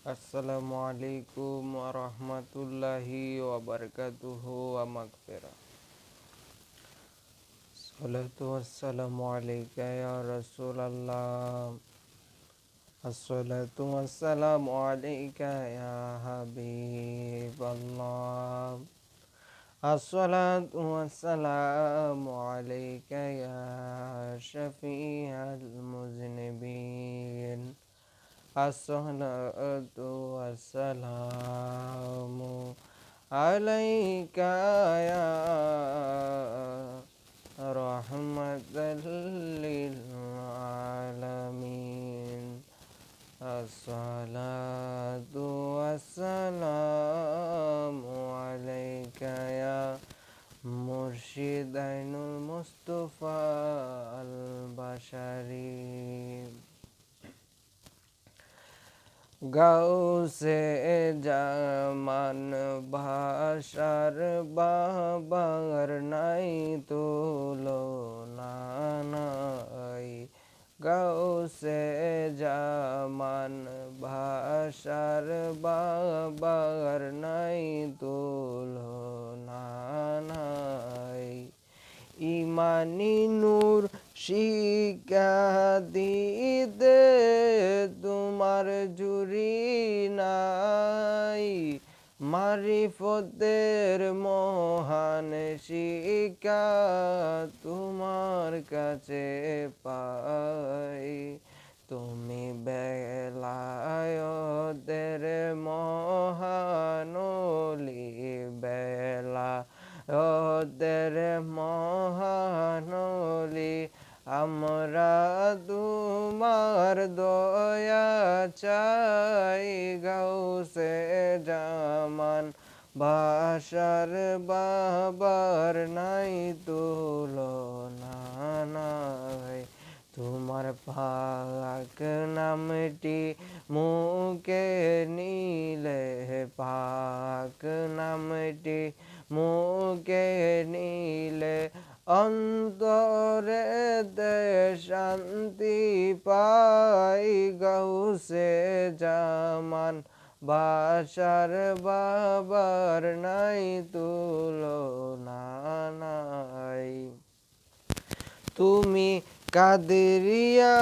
Assalamualaikum warahmatullahi wabarakatuh wa maghfirah Salatu wassalamu alaika ya Rasulullah Assalatu wassalamu alaika ya Habiballah Assalatu wassalamu alaika ya Syafi'al muznibin الصلاة والسلام عليك يا رحمة للعالمين الصلاة والسلام عليك يا مرشد عين المصطفى البشري Ghause জামান ভাষার বাবার নাই তুলো নাই গাউসে জামান ভাষার বাবার নাই তুলো নাই ইমানি নূর শিকা দিতে তোমার জুরি নাই। মারিফতের মহান শিকা তোমার কাছে পাই। তুমি বেলায়দের মহানলি বেলা চাই গাউসে জামান। বাসার বাবার নাই তুলনা নাই। তোমার পাক নামটি মুকে নিলে, পাক নামটি মুকে নিলে অন্তরে দে শান্তি পাই গৌসে জামান। বাসার বাবার নাই তুলো নাই তুমি কাদেরিয়া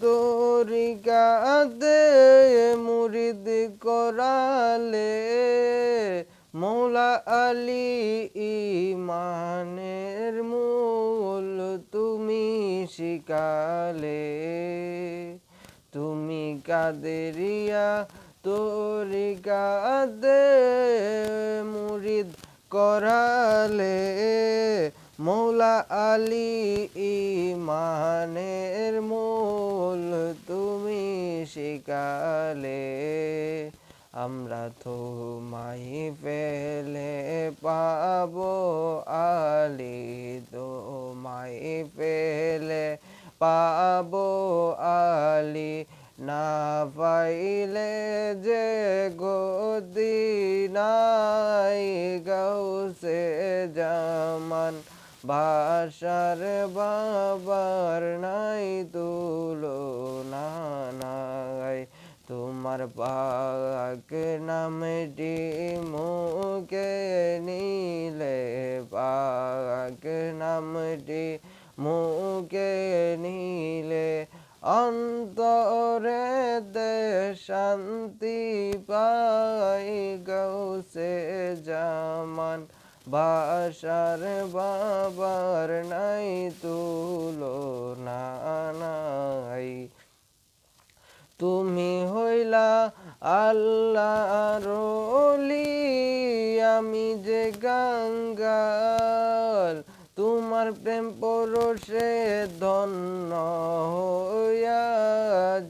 তরিকাতে শিকালে তুমি কাদেরিয়া তরিকাতে মুরিদ করালে মৌলা আলী ইমানের মূল তুমি শিকালে। আমরা তো মাই ফেলে পাব আলী তো। মাই পেলে পাব আলী না পাইলে যে গদি নাই গৌসে জামান। বাসার বাবার নাই তুলো নাই। তোমার পাক নামটি নিলে পাক নামটি মুকে নিলে অন্তরে শান্তি পাই গৌসে জামান। বাসার বাবার নাই তুলো নাই। তুমি হইলা আল্লাহ আমি যে গঙ্গাল তোমার প্রেম পরশে ধন্য হইয়া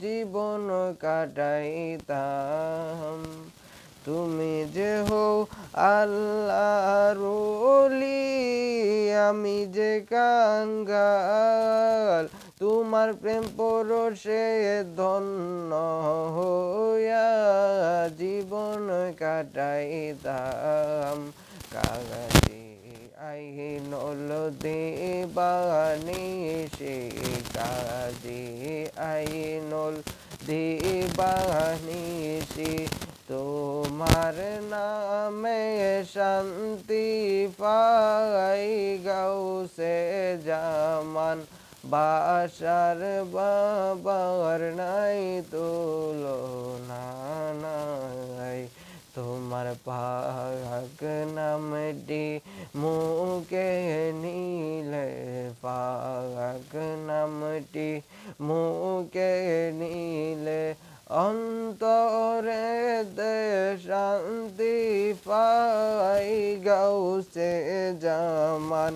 জীবন কাটাইতাম। তুমি যে হো আল্লাহ আমি যে কাঙ্গাল। তোমার প্রেম পরশে ধন্য হইয়া জীবন কাটাইতাম। আইনল দেবানি সে কাজি আইনল দেবানি বেশি তোমার নামে শান্তি পাই গাউসে জামান বাসার বাবার নাই তুলনা নাই। তোমার পাক নামটি মুখে নিলে পাক নামটি মুখে নিলে অন্তরে দে শান্তি পাই গাউসে জামান।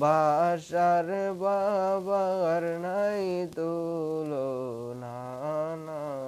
বাসার বাবার নাই তুলনা নাই